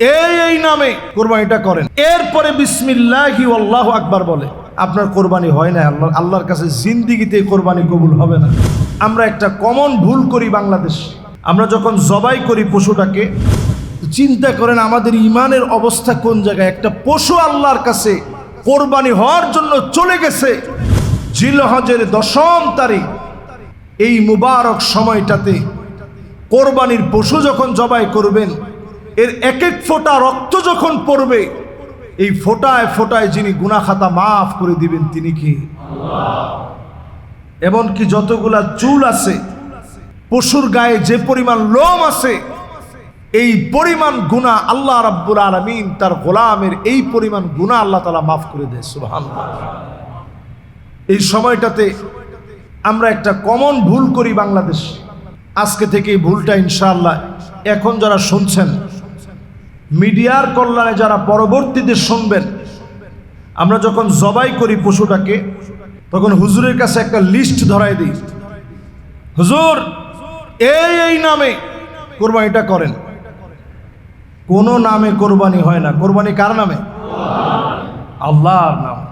এই এই নামে কোরবানিটা করেন। এরপরে বিসমিল্লাহি আল্লাহ আকবার বলে, আপনার কোরবানি হয় না, আল্লাহ, আল্লাহর কাছে জিন্দিগিতে কোরবানি কবুল হবে না। আমরা একটা কমন ভুল করি বাংলাদেশ। আমরা যখন জবাই করি পশুটাকে, চিন্তা করেন আমাদের ইমানের অবস্থা কোন জায়গায়? একটা পশু আল্লাহর কাছে কোরবানি হওয়ার জন্য চলে গেছে। জিলহজের দশম তারিখ, এই মুবারক সময়টাতে কোরবানির পশু যখন জবাই করবেন এর এক এক ফোঁটা রক্ত যখন পড়বে, এই ফোটায় ফোটায় যিনি গুনাখাতা মাফ করে দিবেন, তিনি কি? এমনকি যতগুলা চুল আছে, পশুর গায়ে যে পরিমাণ লোম আছে, এই পরিমাণ গুণা আল্লাহ রাব্বুল আলমিন তার গোলামের এই পরিমাণ গুণা আল্লাহ তালা মাফ করে দেয়, সুবহানাল্লাহ। এই সময়টাতে আমরা একটা কমন ভুল করি বাংলাদেশ। আজকে থেকে এই ভুলটা ইনশাআল্লাহ। এখন যারা শুনছেন মিডিয়ার কল্যাণে যারা পরবর্তীতে শুনবেন, আমরা যখন জবাই করি পশুটাকে, তখন হুজুরের কাছে একটা লিস্ট ধরাই দিই। হুজুর, এই এই নামে কোরবানিটা করেন। কোনো নামে কোরবানি হয় না। কোরবানি কার নামে? আল্লাহর নাম।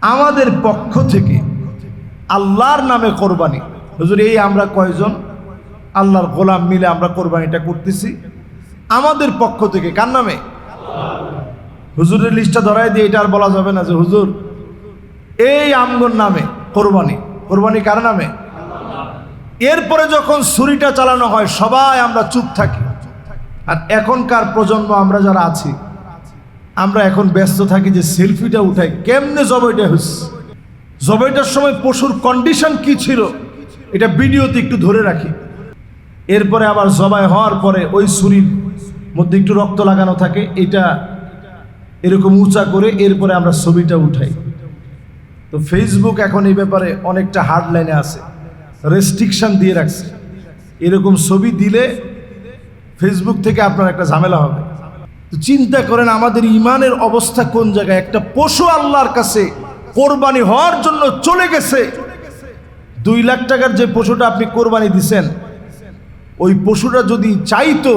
আমাদের পক্ষ থেকে আল্লাহর নামে কোরবানি। হুজুর, এই আমরা কয়জন? আল্লাহর গোলাম মিলে আমরা কোরবানিটা করতেছি। আমাদের পক্ষ থেকে, কার নামে? হুজুরের লিস্টটা ধরাই দিয়ে এটা আর বলা যাবে না যে হুজুর, এই আমগর নামে, কোরবানি। কোরবানি কার নামে? এরপরে যখন ছুরিটা চালানো হয়, সবাই আমরা চুপ থাকি। আর এখনকার প্রজন্ম, আমরা যারা আছি, আমরা এখন ব্যস্ত থাকি যে সেলফিটা উঠাই। কেমনে জবাইটা হচ্ছে জবাইটার সময় পশুর কন্ডিশন কি ছিল? এটা ভিডিওতে একটু ধরে রাখি। এরপরে আবার জবাই হওয়ার পরে ওই ছুরির মধ্যে একটু রক্ত লাগানো থাকে, এটা এরকম উঁচা করে এরপরে আমরা ছবিটা উঠাই। তো ফেসবুক এখন এই ব্যাপারে অনেকটা হার্ড লাইনে আছে রেস্ট্রিকশন দিয়ে রাখছে। এরকম ছবি দিলে ফেসবুক থেকে আপনার একটা ঝামেলা হবে। তো চিন্তা করেন আমাদের ইমানের অবস্থা কোন জায়গায়? একটা পশু আল্লাহর কাছে কোরবানি হওয়ার জন্য চলে গেছে। দুই লাখ টাকার যে পশুটা আপনি কোরবানি দিছেন, ওই পশুটা যদি চাইতো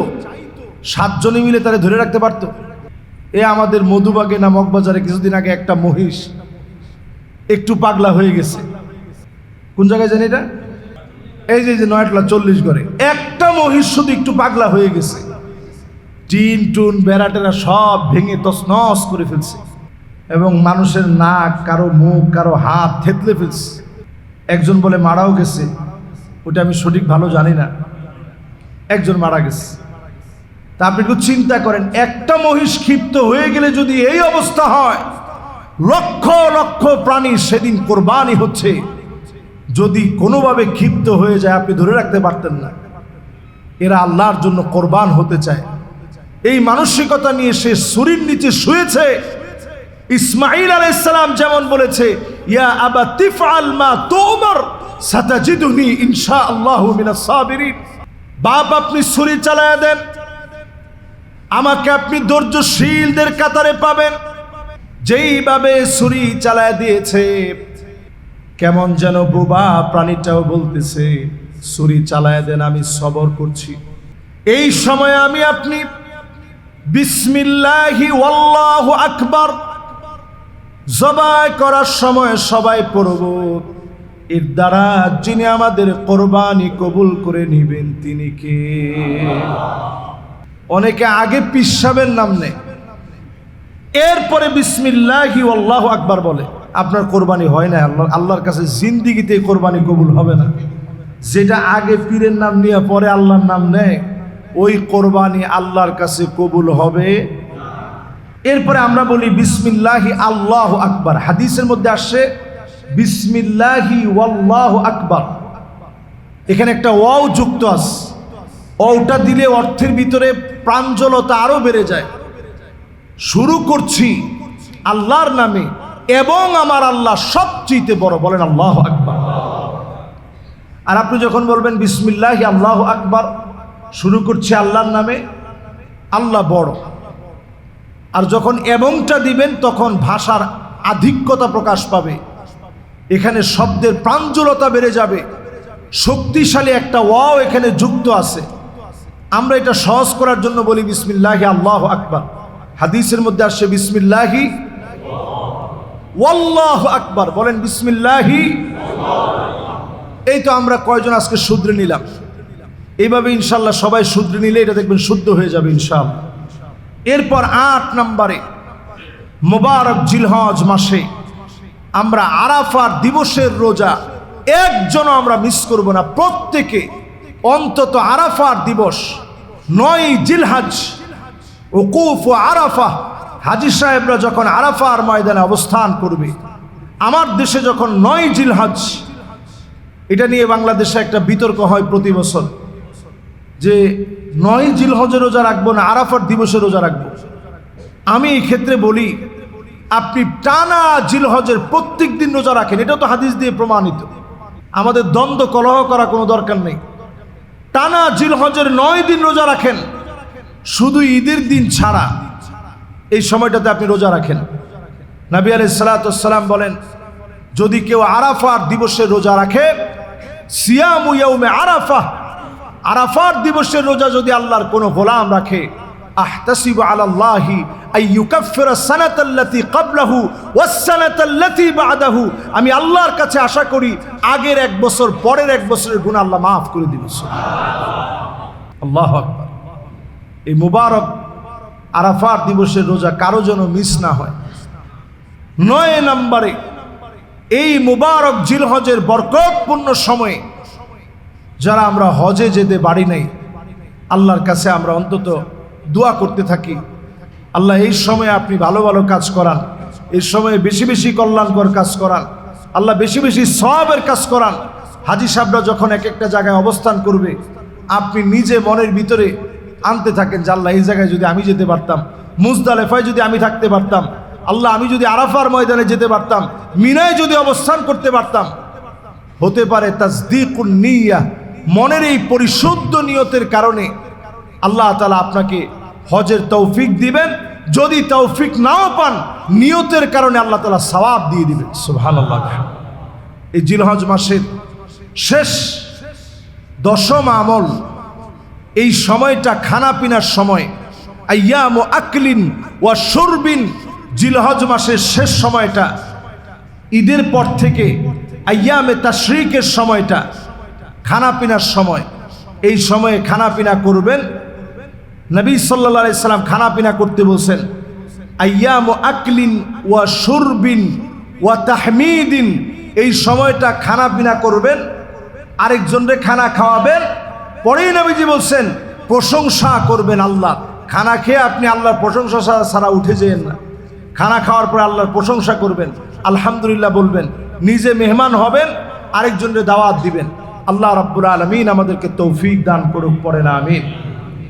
সাতজনে মিলে তারা ধরে রাখতে পারতো। এ আমাদের মধুবাগে না মগবাজারে কিছুদিন আগে একটা মহিষ একটু পাগলা হয়ে গেছে। কোন জায়গায় জানি এটা? এই যে যে নয়টলা চল্লিশ করে একটা মহিষ শুধু একটু পাগলা হয়ে গেছে। টিন টুন বেড়াটেরা সব ভেঙে তছনছ করে ফেলছে। এবং মানুষের নাক, কারও মুখ, কারও হাত থেতলে ফেলছে। একজন বলে, মারাও গেছে। ওটা আমি সঠিক ভালো জানি না। একজন মারা গেছে। তা আপনি একটু চিন্তা করেন, একটা মহিষ ক্ষিপ্ত হয়ে গেলে যদি এই অবস্থা হয়, লক্ষ লক্ষ প্রাণী সেদিন কোরবানি হচ্ছে। যদি কোনোভাবে ক্ষিপ্ত হয়ে যায়, আপনি ধরে রাখতে পারতেন না। এরা আল্লাহর জন্য কোরবান হতে চায়। এই মানসিকতা নিয়ে সে শরীর নিচে শুয়েছে। ইসমাইল আলাইসালাম যেমন বলেছে, ইয়া আবা তিফআল মা তুমর, সাতাজিদুনি ইনশাআল্লাহু মিনাস সাবিরিন। বাপ আপনি ছুরি চালায়া দেন আমাকে আপনি ধৈর্যশীলদের কাতারে পাবেন। যেইভাবে ছুরি চালায় দিয়েছে, কেমন যেন বোবা প্রাণীটাও বলতেছে, ছুরি চালায় দেন, আমি সবর করছি। এই সময় আমি আপনি বিসমিল্লাহি ওয়াল্লাহু আকবার জবাই করার সময় সবাই পড়ব। এর দ্বারা যিনি আমাদের কোরবানি কবুল করে নিবেন, তিনি কে? অনেকে আগে পিসাবের নাম নেয়। এরপরে বিসমিল্লাহি আল্লাহ আকবার বলে, আপনার কোরবানি হয় না, আল্লাহ আল্লাহর কাছে জিন্দিগিতে কোরবানি কবুল হবে না। যেটা আগে পীরের নাম নিয়ে পরে আল্লাহর নাম নেয়, ওই কোরবানি আল্লাহর কাছে কবুল হবে এরপরে আমরা বলি বিসমিল্লাহি আল্লাহ আকবার। হাদিসের মধ্যে আসছে, বিসমিল্লাহি ওয়াল্লাহ আকবার। এখানে একটা ওয়াও যুক্ত আছে। ওটা দিলে অর্থের ভিতরে প্রাঞ্জলতা আরও বেড়ে যায়। শুরু করছি আল্লাহর নামে এবং আমার আল্লাহ সবচেয়ে বড়। বলেন আল্লাহ আকবার। আর আপনি যখন বলবেন বিসমিল্লাহ, আল্লাহ আকবার, শুরু করছি আল্লাহর নামে, আল্লাহ বড়। আর যখন এবংটা দিবেন, তখন ভাষার আধিক্যতা প্রকাশ পাবে। এখানে শব্দের প্রাঞ্জলতা বেড়ে যাবে। শক্তিশালী একটা ওয়াও এখানে যুক্ত আছে। আমরা এটা সহজ করার জন্য বলি বিসমিল্লাহি, আল্লাহ আকবার। হাদিসের মধ্যে আসছে বিসমিল্লাহি, ওয়াল্লাহ আকবার। বলেন বিসমিল্লাহি, এই তো আমরা কয়জন আজকে শুধরে নিলাম। এইভাবে ইনশাল্লাহ সবাই শুধরে নিলে এটা দেখবেন শুদ্ধ হয়ে যাবে ইনশাল্লাহ এরপর আট নম্বরে, মোবারক জিলহজ মাসে আমরা আরাফার দিবসের রোজা একজনও আমরা মিস করব না। প্রত্যেকে অন্তত আরাফার দিবস নয় জিলহাজ, ওকুফ ও আরাফা হাজি সাহেবরা যখন আরাফার ময়দানে অবস্থান করবে, আমার দেশে যখন নয় জিলহাজ, এটা নিয়ে বাংলাদেশে একটা বিতর্ক হয় প্রতি বছর যে নয় জিলহজের রোজা রাখব না, আরাফার দিবসে রোজা রাখব। আমি এই ক্ষেত্রে বলি, আপনি টানা জিলহজের প্রত্যেক দিন রোজা রাখেন এটা তো হাদিস দিয়ে প্রমাণিত। আমাদের দ্বন্দ্ব কলহ করা কোনো দরকার নেই। টানা জিলহজের নয় দিন রোজা রাখেন। শুধু ঈদের দিন ছাড়া এই সময়টাতে আপনি রোজা রাখেন। নাবি আলি সালাতাম বলেন, যদি কেউ আরাফার দিবসের রোজা রাখে, সিয়াম আরাফা আরাফার দিবসের রোজা যদি আল্লাহর কোনো গোলাম রাখে আহতাসিবু আলাল্লাহি আই ইউকাফিরা সানাতাল্লাতি ক্বাবলাহু ওয়াস-সানাতাল্লাতি বা'দাহু। আমি আল্লাহর কাছে আশা করি আগের এক বছর, পরের এক বছরের গুনাহ আল্লাহ মাফ করে দিবেন আল্লাহু আকবার। এই মুবারক আরাফার দিবসের রোজা কারও যেন মিস না হয়। নয় নম্বরে এই মুবারক জিলহজের বরকতপূর্ণ সময়ে যারা আমরা হজে যেতে পারি নাই, আল্লাহর কাছে আমরা অন্তত দোয়া করতে থাকি। আল্লাহ, এই সময়ে আপনি ভালো ভালো কাজ করান। এই সময়ে বেশি বেশি কল্যাণকর কাজ করান। আল্লাহ, বেশি বেশি সবের কাজ করান। হাজি সাহেবরা যখন এক একটা জায়গায় অবস্থান করবে, আপনি নিজে মনের ভিতরে আনতে থাকেন যে, আল্লাহ, এই জায়গায় যদি আমি যেতে পারতাম, মুজদালেফায় যদি আমি থাকতে পারতাম, আল্লাহ, আমি যদি আরাফার ময়দানে যেতে পারতাম, মিনায় যদি অবস্থান করতে পারতাম। হতে পারে তাজদিকুন নিয়া, মনের এই পরিশুদ্ধ নিয়তের কারণে আল্লাহ তালা আপনাকে হজের তৌফিক দিবেন। যদি তৌফিক নাও পান, নিয়তের কারণে আল্লাহ তালা সওয়াব দিয়ে দিবেন। সুহান এই জিলহজ মাসের শেষ, দশম আমল, এই সময়টা খানা পিনার সময়। আয়াম ও আকলিন ও সুরবিন জিলহজ মাসের শেষ সময়টা। ঈদের পর থেকে আয়ামে তাশরিকের সময়টা খানা পিনার সময়। এই সময়ে খানা পিনা করবেন। নবী সাল্লা সাল্লাম খানা পিনা করতে বলছেন, আয়াম আকলিন ওয়া সুরবিন ওয়া তাহমিদিন। এই সময়টা খানা পিনা করবেন, আরেকজনরে খানা খাওয়াবেন, পরেই নবীজি বলছেন, প্রশংসা করবেন আল্লাহ। খানা খেয়ে আপনি আল্লাহর প্রশংসা ছাড়া উঠে যেন না। খানা খাওয়ার পরে আল্লাহর প্রশংসা করবেন, আলহামদুলিল্লাহ বলবেন, নিজে মেহমান হবেন, আরেকজনের দাওয়াত দিবেন। আল্লাহ রাব্বুল আলমিন আমাদেরকে তৌফিক দান করুক পরে না আমিন।